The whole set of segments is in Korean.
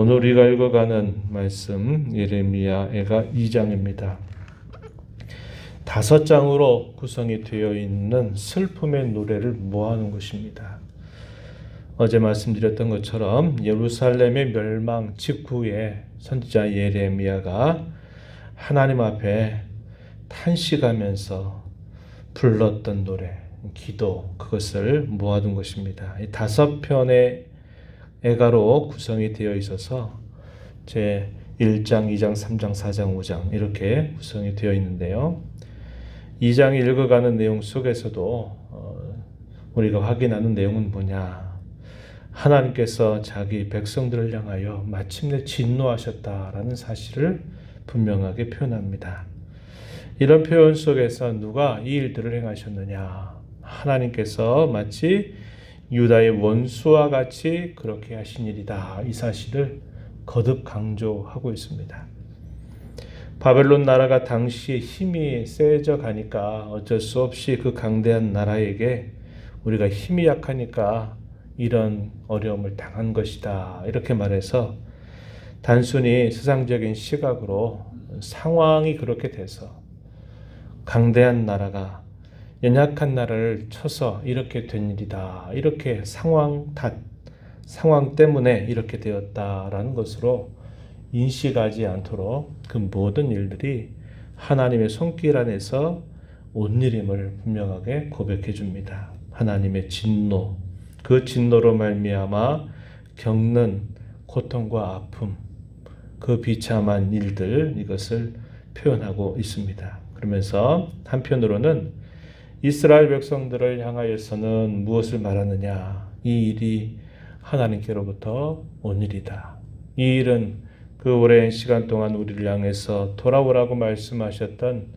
오늘 우리가 읽어가는 말씀 예레미야애가 2장입니다. 다섯 장으로 구성이 되어 있는 슬픔의 노래를 모아놓은 것입니다. 어제 말씀드렸던 것처럼 예루살렘의 멸망 직후에 선지자 예레미야가 하나님 앞에 탄식하면서 불렀던 노래, 기도 그것을 모아둔 것입니다. 이 다섯 편의 애가로 구성이 되어 있어서 제 1장, 2장, 3장, 4장, 5장 이렇게 구성이 되어 있는데요. 2장이 읽어가는 내용 속에서도 어, 우리가 확인하는 내용은 뭐냐? 하나님께서 자기 백성들을 향하여 마침내 진노하셨다라는 사실을 분명하게 표현합니다. 이런 표현 속에서 누가 이 일들을 행하셨느냐? 하나님께서 마치 유다의 원수와 같이 그렇게 하신 일이다. 이 사실을 거듭 강조하고 있습니다. 바벨론 나라가 당시에 힘이 세져 가니까 어쩔 수 없이 그 강대한 나라에게 우리가 힘이 약하니까 이런 어려움을 당한 것이다. 이렇게 말해서 단순히 세상적인 시각으로 상황이 그렇게 돼서 강대한 나라가 연약한 나라를 쳐서 이렇게 된 일이다. 이렇게 상황 탓, 상황 때문에 이렇게 되었다라는 것으로 인식하지 않도록 그 모든 일들이 하나님의 손길 안에서 온 일임을 분명하게 고백해 줍니다. 하나님의 진노, 그 진노로 말미암아 겪는 고통과 아픔, 그 비참한 일들 이것을 표현하고 있습니다. 그러면서 한편으로는 이스라엘 백성들을 향하여서는 무엇을 말하느냐? 이 일이 하나님께로부터 온 일이다. 이 일은 그 오랜 시간 동안 우리를 향해서 돌아오라고 말씀하셨던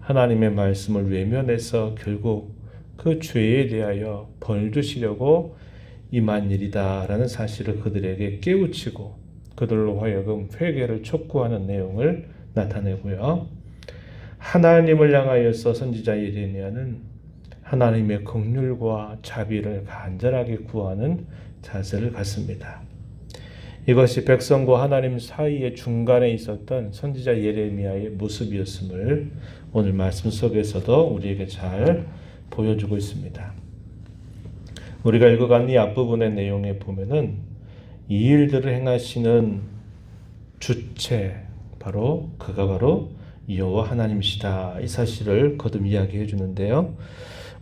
하나님의 말씀을 외면해서 결국 그 죄에 대하여 벌 주시려고 임한 일이다라는 사실을 그들에게 깨우치고 그들로 하여금 회개를 촉구하는 내용을 나타내고요. 하나님을 향하여서 선지자 예레미야는 하나님의 긍휼과 자비를 간절하게 구하는 자세를 갖습니다. 이것이 백성과 하나님 사이의 중간에 있었던 선지자 예레미야의 모습이었음을 오늘 말씀 속에서도 우리에게 잘 보여주고 있습니다. 우리가 읽어간 이 앞부분의 내용에 보면은 이 일들을 행하시는 주체 바로 그가 바로 여호와 하나님이시다. 이 사실을 거듭 이야기해 주는데요.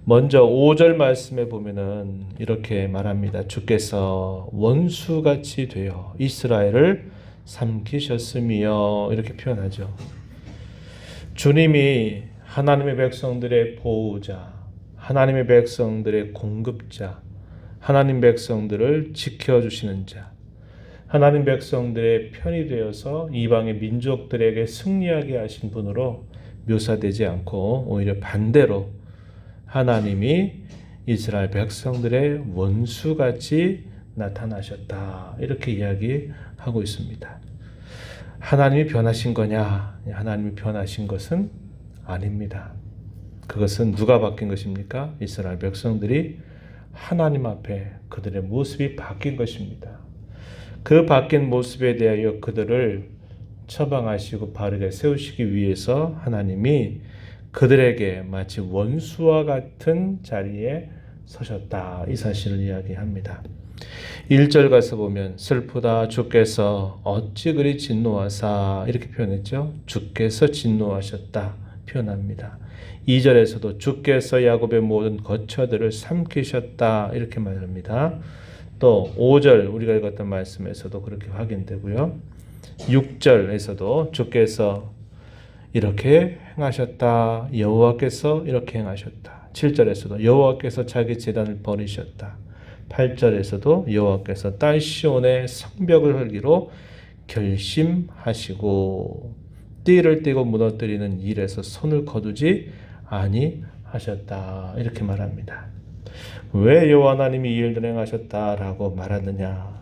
먼저 5절 말씀에 보면은 이렇게 말합니다. 주께서 원수같이 되어 이스라엘을 삼키셨으며 이렇게 표현하죠. 주님이 하나님의 백성들의 보호자, 하나님의 백성들의 공급자, 하나님 백성들을 지켜주시는 자, 하나님 백성들의 편이 되어서 이방의 민족들에게 승리하게 하신 분으로 묘사되지 않고 오히려 반대로 하나님이 이스라엘 백성들의 원수같이 나타나셨다. 이렇게 이야기하고 있습니다. 하나님이 변하신 거냐? 하나님이 변하신 것은 아닙니다. 그것은 누가 바뀐 것입니까? 이스라엘 백성들이 하나님 앞에 그들의 모습이 바뀐 것입니다. 그 바뀐 모습에 대하여 그들을 처방하시고 바르게 세우시기 위해서 하나님이 그들에게 마치 원수와 같은 자리에 서셨다. 이 사실을 이야기합니다. 1절 가서 보면 슬프다 주께서 어찌 그리 진노하사 이렇게 표현했죠. 주께서 진노하셨다 표현합니다. 2절에서도 주께서 야곱의 모든 거처들을 삼키셨다 이렇게 말합니다. 또 5절 우리가 읽었던 말씀에서도 그렇게 확인되고요. 6절에서도 주께서 이렇게 행하셨다. 여호와께서 이렇게 행하셨다. 7절에서도 여호와께서 자기 재단을 버리셨다. 8절에서도 여호와께서 딸 시온의 성벽을 헐기로 결심하시고 띠를 띠고 무너뜨리는 일에서 손을 거두지 아니하셨다. 이렇게 말합니다. 왜 여호와 하나님이 이 일을 행하셨다라고 말하느냐?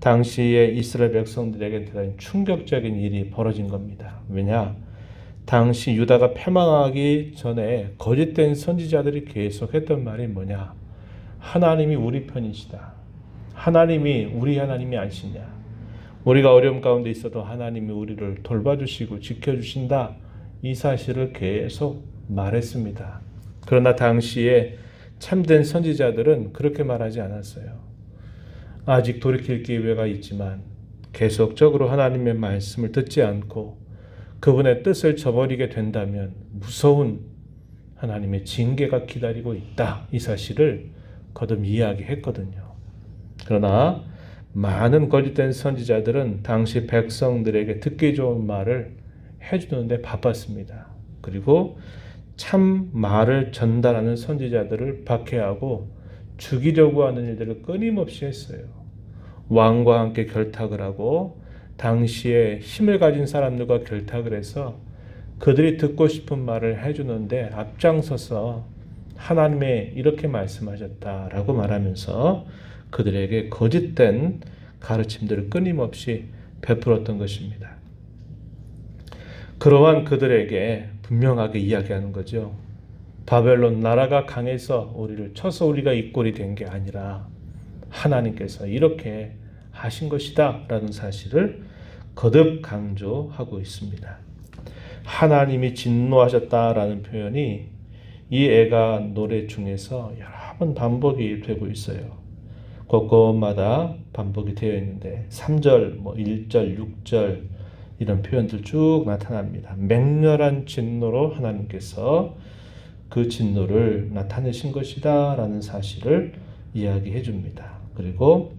당시에 이스라엘 백성들에게 대단히 충격적인 일이 벌어진 겁니다. 왜냐? 당시 유다가 패망하기 전에 거짓된 선지자들이 계속 했던 말이 뭐냐? 하나님이 우리 편이시다. 하나님이 우리 하나님이 아니시냐? 우리가 어려움 가운데 있어도 하나님이 우리를 돌봐주시고 지켜주신다. 이 사실을 계속 말했습니다. 그러나 당시에 참된 선지자들은 그렇게 말하지 않았어요. 아직 돌이킬 기회가 있지만 계속적으로 하나님의 말씀을 듣지 않고 그분의 뜻을 저버리게 된다면 무서운 하나님의 징계가 기다리고 있다. 이 사실을 거듭 이야기했거든요. 그러나 많은 거짓된 선지자들은 당시 백성들에게 듣기 좋은 말을 해주는데 바빴습니다. 그리고 참 말을 전달하는 선지자들을 박해하고 죽이려고 하는 일들을 끊임없이 했어요. 왕과 함께 결탁을 하고 당시에 힘을 가진 사람들과 결탁을 해서 그들이 듣고 싶은 말을 해주는데 앞장서서 하나님의 이렇게 말씀하셨다라고 말하면서 그들에게 거짓된 가르침들을 끊임없이 베풀었던 것입니다. 그러한 그들에게 분명하게 이야기하는 거죠. 바벨론 나라가 강해서 우리를 쳐서 우리가 이 꼴이 된 게 아니라 하나님께서 이렇게 하신 것이다 라는 사실을 거듭 강조하고 있습니다. 하나님이 진노하셨다 라는 표현이 이 애가 노래 중에서 여러 번 반복이 되고 있어요. 곳곳마다 반복이 되어 있는데 3절, 뭐 1절, 6절 이런 표현들 쭉 나타납니다. 맹렬한 진노로 하나님께서 그 진노를 나타내신 것이다라는 사실을 이야기해 줍니다. 그리고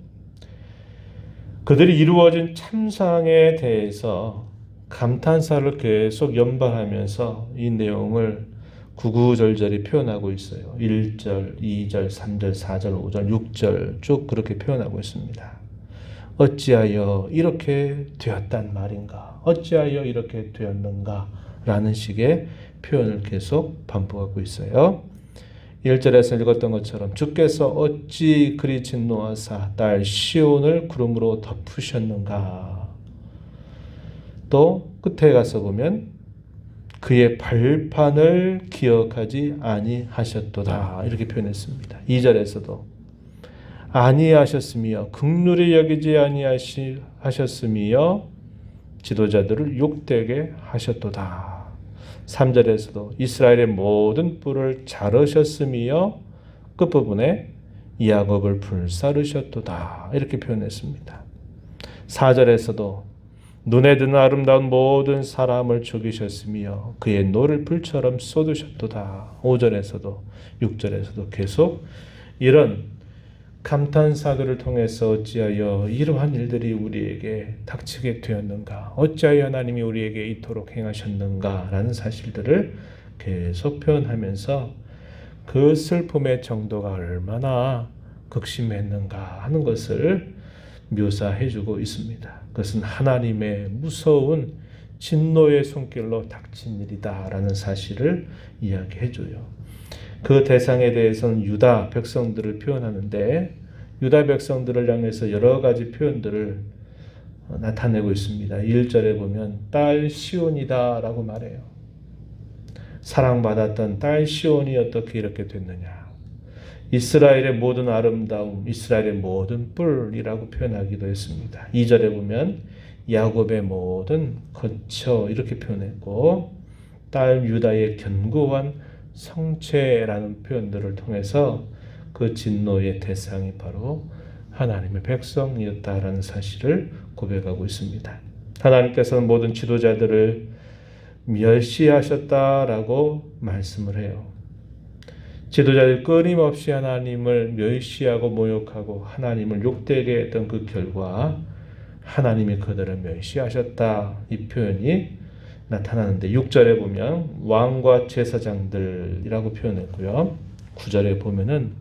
그들이 이루어진 참상에 대해서 감탄사를 계속 연발하면서 이 내용을 구구절절히 표현하고 있어요. 1절, 2절, 3절, 4절, 5절, 6절 쭉 그렇게 표현하고 있습니다. 어찌하여 이렇게 되었단 말인가? 어찌하여 이렇게 되었는가? 라는 식의 표현을 계속 반복하고 있어요. 1절에서 읽었던 것처럼 주께서 어찌 그리 진노하사 딸 시온을 구름으로 덮으셨는가? 또 끝에 가서 보면 그의 발판을 기억하지 아니하셨도다 이렇게 표현했습니다. 2절에서도 아니하셨으며 극률이 여기지 아니하셨으며 지도자들을 욕되게 하셨도다. 3절에서도 이스라엘의 모든 뿔을 자르셨으며 끝부분에 야곱을 불사르셨도다. 이렇게 표현했습니다. 4절에서도 눈에 드는 아름다운 모든 사람을 죽이셨으며 그의 노를 불처럼 쏟으셨도다. 5절에서도 6절에서도 계속 이런 감탄사들을 통해서 어찌하여 이러한 일들이 우리에게 닥치게 되었는가? 어찌하여 하나님이 우리에게 이토록 행하셨는가? 라는 사실들을 계속 표현하면서 그 슬픔의 정도가 얼마나 극심했는가 하는 것을 묘사해 주고 있습니다. 그것은 하나님의 무서운 진노의 손길로 닥친 일이다라는 사실을 이야기해 줘요. 그 대상에 대해서는 유다 백성들을 표현하는데 유다 백성들을 향해서 여러 가지 표현들을 나타내고 있습니다. 1절에 보면 딸 시온이다 라고 말해요. 사랑받았던 딸 시온이 어떻게 이렇게 됐느냐. 이스라엘의 모든 아름다움, 이스라엘의 모든 뿔이라고 표현하기도 했습니다. 2절에 보면 야곱의 모든 거처 이렇게 표현했고 딸 유다의 견고한 성체라는 표현들을 통해서 그 진노의 대상이 바로 하나님의 백성이었다라는 사실을 고백하고 있습니다. 하나님께서는 모든 지도자들을 멸시하셨다라고 말씀을 해요. 지도자들 끊임없이 하나님을 멸시하고 모욕하고 하나님을 욕되게 했던 그 결과 하나님이 그들을 멸시하셨다. 이 표현이 나타나는데 6절에 보면 왕과 제사장들이라고 표현했고요. 9절에 보면은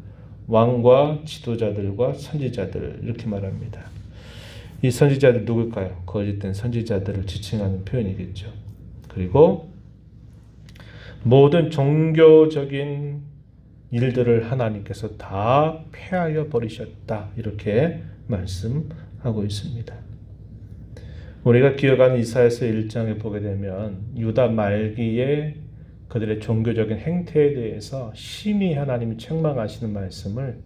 왕과 지도자들과 선지자들 이렇게 말합니다. 이 선지자들 누굴까요? 거짓된 선지자들을 지칭하는 표현이겠죠. 그리고 모든 종교적인 일들을 하나님께서 다 폐하여 버리셨다. 이렇게 말씀하고 있습니다. 우리가 기억하는 이사야서 1장에 보게 되면 유다 말기에 그들의 종교적인 행태에 대해서 심히 하나님이 책망하시는 말씀을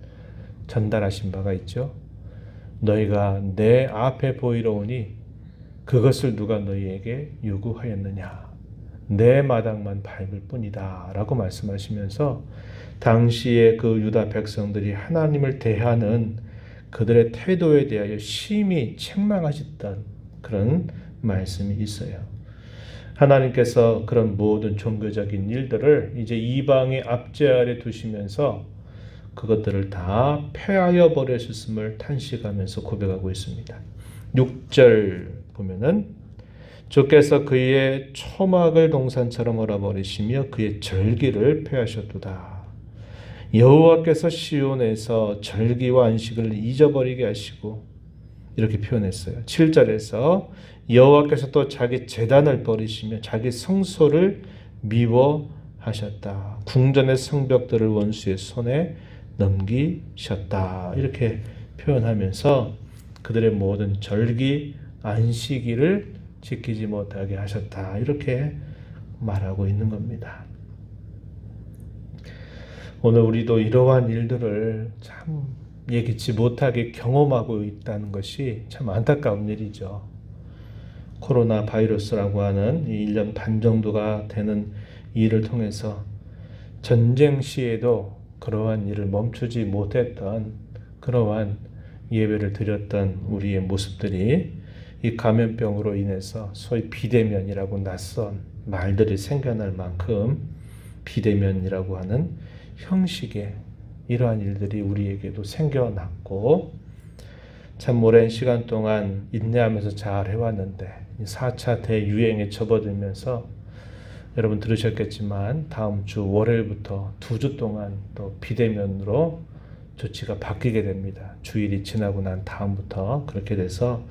전달하신 바가 있죠. 너희가 내 앞에 보이러 오니 그것을 누가 너희에게 요구하였느냐? 내 마당만 밟을 뿐이다. 라고 말씀하시면서 당시에 그 유다 백성들이 하나님을 대하는 그들의 태도에 대하여 심히 책망하셨던 그런 말씀이 있어요. 하나님께서 그런 모든 종교적인 일들을 이제 이방의 압제 아래 두시면서 그것들을 다 폐하여 버리셨음을 탄식하면서 고백하고 있습니다. 6절 보면은 주께서 그의 초막을 동산처럼 얼어버리시며 그의 절기를 폐하셨도다. 여호와께서 시온에서 절기와 안식을 잊어버리게 하시고 이렇게 표현했어요. 7절에서 여호와께서 또 자기 재단을 버리시며 자기 성소를 미워하셨다. 궁전의 성벽들을 원수의 손에 넘기셨다. 이렇게 표현하면서 그들의 모든 절기 안식일을 지키지 못하게 하셨다. 이렇게 말하고 있는 겁니다. 오늘 우리도 이러한 일들을 참 예기치 못하게 경험하고 있다는 것이 참 안타까운 일이죠. 코로나 바이러스라고 하는 1년 반 정도가 되는 일을 통해서 전쟁 시에도 그러한 일을 멈추지 못했던 그러한 예배를 드렸던 우리의 모습들이 이 감염병으로 인해서 소위 비대면이라고 낯선 말들이 생겨날 만큼 비대면이라고 하는 형식의 이러한 일들이 우리에게도 생겨났고 참 오랜 시간 동안 인내하면서 잘 해왔는데 4차 대유행에 접어들면서 여러분 들으셨겠지만 다음 주 월요일부터 두 주 동안 또 비대면으로 조치가 바뀌게 됩니다. 주일이 지나고 난 다음부터 그렇게 돼서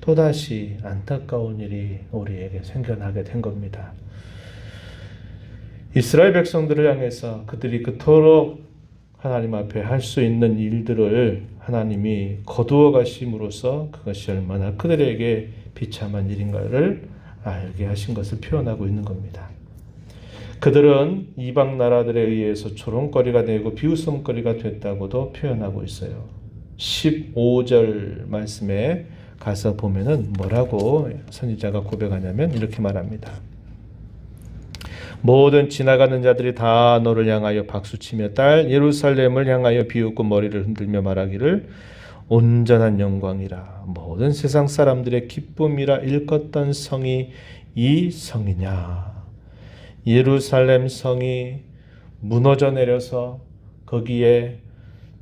또다시 안타까운 일이 우리에게 생겨나게 된 겁니다. 이스라엘 백성들을 향해서 그들이 그토록 하나님 앞에 할 수 있는 일들을 하나님이 거두어 가심으로써 그것이 얼마나 그들에게 비참한 일인가를 알게 하신 것을 표현하고 있는 겁니다. 그들은 이방 나라들에 의해서 조롱거리가 되고 비웃음거리가 됐다고도 표현하고 있어요. 15절 말씀에 가서 보면은 뭐라고 선지자가 고백하냐면 이렇게 말합니다. 모든 지나가는 자들이 다 너를 향하여 박수치며 딸 예루살렘을 향하여 비웃고 머리를 흔들며 말하기를 온전한 영광이라. 모든 세상 사람들의 기쁨이라 일컫던 성이 이 성이냐? 예루살렘 성이 무너져 내려서 거기에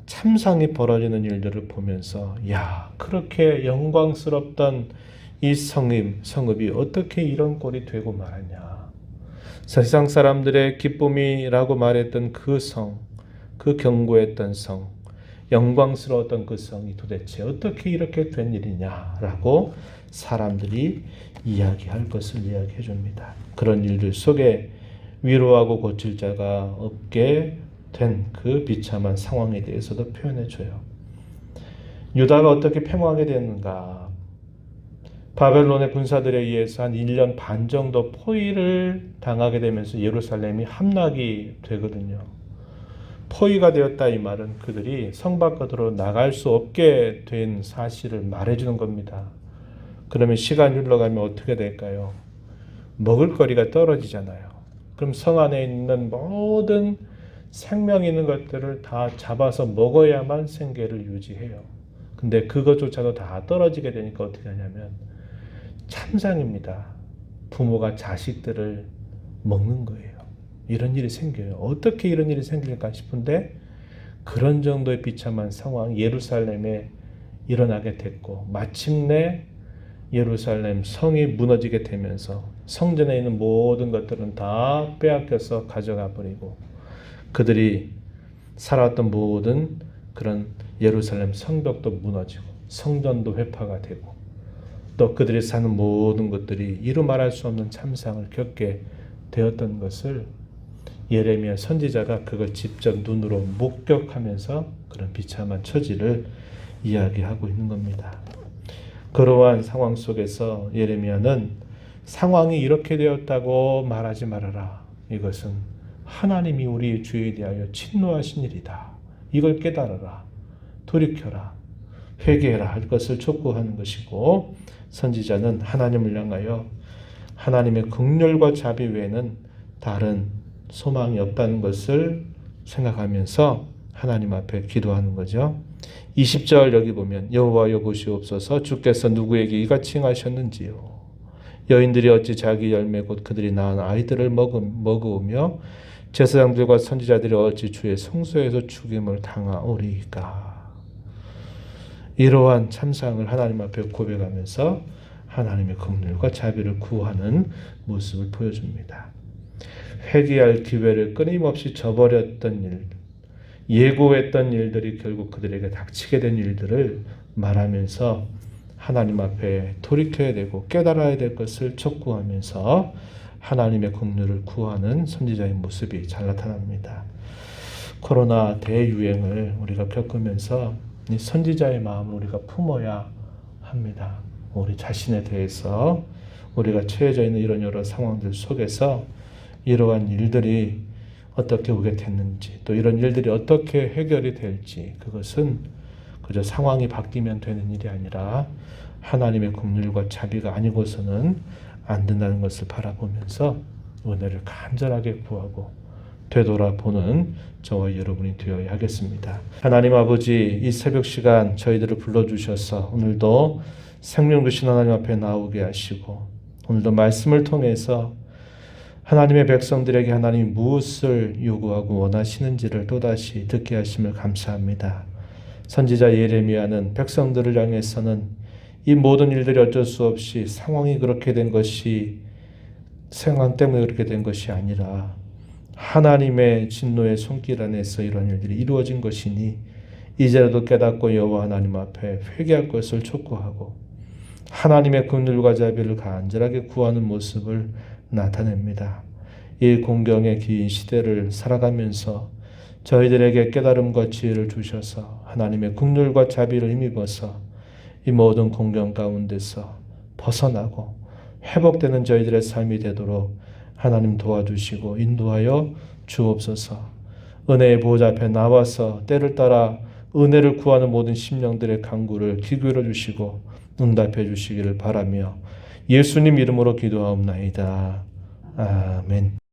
참상이 벌어지는 일들을 보면서 야 그렇게 영광스럽던 이 성임 성읍이 어떻게 이런 꼴이 되고 말았냐 세상 사람들의 기쁨이라고 말했던 그 성, 그 경고했던 성, 영광스러웠던 그 성이 도대체 어떻게 이렇게 된 일이냐라고 사람들이 이야기할 것을 이야기해 줍니다. 그런 일들 속에 위로하고 고칠 자가 없게 된 그 비참한 상황에 대해서도 표현해 줘요. 유다가 어떻게 패망하게 됐는가? 바벨론의 군사들에 의해서 한 1년 반 정도 포위를 당하게 되면서 예루살렘이 함락이 되거든요. 포위가 되었다 이 말은 그들이 성 밖으로 나갈 수 없게 된 사실을 말해주는 겁니다. 그러면 시간이 흘러가면 어떻게 될까요? 먹을거리가 떨어지잖아요. 그럼 성 안에 있는 모든 생명 있는 것들을 다 잡아서 먹어야만 생계를 유지해요. 근데 그것조차도 다 떨어지게 되니까 어떻게 하냐면 참상입니다. 부모가 자식들을 먹는 거예요. 이런 일이 생겨요. 어떻게 이런 일이 생길까 싶은데 그런 정도의 비참한 상황 예루살렘에 일어나게 됐고 마침내 예루살렘 성이 무너지게 되면서 성전에 있는 모든 것들은 다 빼앗겨서 가져가 버리고 그들이 살아왔던 모든 그런 예루살렘 성벽도 무너지고 성전도 회파가 되고 또 그들이 사는 모든 것들이 이루 말할 수 없는 참상을 겪게 되었던 것을 예레미야 선지자가 그걸 직접 눈으로 목격하면서 그런 비참한 처지를 이야기하고 있는 겁니다. 그러한 상황 속에서 예레미야는 상황이 이렇게 되었다고 말하지 말아라. 이것은 하나님이 우리 주에 대하여 진노하신 일이다. 이걸 깨달아라. 돌이켜라. 회개해라 할 것을 촉구하는 것이고 선지자는 하나님을 향하여 하나님의 극렬과 자비 외에는 다른 소망이 없다는 것을 생각하면서 하나님 앞에 기도하는 거죠. 20절 여기 보면 여호와여 보시옵소서 주께서 누구에게 이같이 행하셨는지요. 여인들이 어찌 자기 열매 곧 그들이 낳은 아이들을 먹으며 제사장들과 선지자들이 어찌 주의 성소에서 죽임을 당하오리까. 이러한 참상을 하나님 앞에 고백하면서 하나님의 긍휼과 자비를 구하는 모습을 보여줍니다. 회개할 기회를 끊임없이 저버렸던 일, 예고했던 일들이 결국 그들에게 닥치게 된 일들을 말하면서 하나님 앞에 돌이켜야 되고 깨달아야 될 것을 촉구하면서 하나님의 긍휼을 구하는 선지자의 모습이 잘 나타납니다. 코로나 대유행을 우리가 겪으면서 이 선지자의 마음을 우리가 품어야 합니다. 우리 자신에 대해서 우리가 처해져 있는 이런 여러 상황들 속에서 이러한 일들이 어떻게 오게 됐는지 또 이런 일들이 어떻게 해결이 될지 그것은 그저 상황이 바뀌면 되는 일이 아니라 하나님의 긍휼과 자비가 아니고서는 안 된다는 것을 바라보면서 은혜를 간절하게 구하고 되돌아보는 저와 여러분이 되어야 하겠습니다. 하나님 아버지 이 새벽 시간 저희들을 불러주셔서 오늘도 생명 주신 하나님 앞에 나오게 하시고 오늘도 말씀을 통해서 하나님의 백성들에게 하나님이 무엇을 요구하고 원하시는지를 또다시 듣게 하심을 감사합니다. 선지자 예레미야는 백성들을 향해서는 이 모든 일들이 어쩔 수 없이 상황이 그렇게 된 것이 상황 때문에 그렇게 된 것이 아니라 하나님의 진노의 손길 안에서 이런 일들이 이루어진 것이니 이제라도 깨닫고 여호와 하나님 앞에 회개할 것을 촉구하고 하나님의 긍휼과 자비를 간절하게 구하는 모습을 나타냅니다. 이 공경의 긴 시대를 살아가면서 저희들에게 깨달음과 지혜를 주셔서 하나님의 긍휼과 자비를 힘입어서 이 모든 공경 가운데서 벗어나고 회복되는 저희들의 삶이 되도록 하나님 도와주시고 인도하여 주옵소서. 은혜의 보좌 앞에 나와서 때를 따라 은혜를 구하는 모든 심령들의 간구를 기울여 주시고 응답해 주시기를 바라며 예수님 이름으로 기도하옵나이다. 아멘.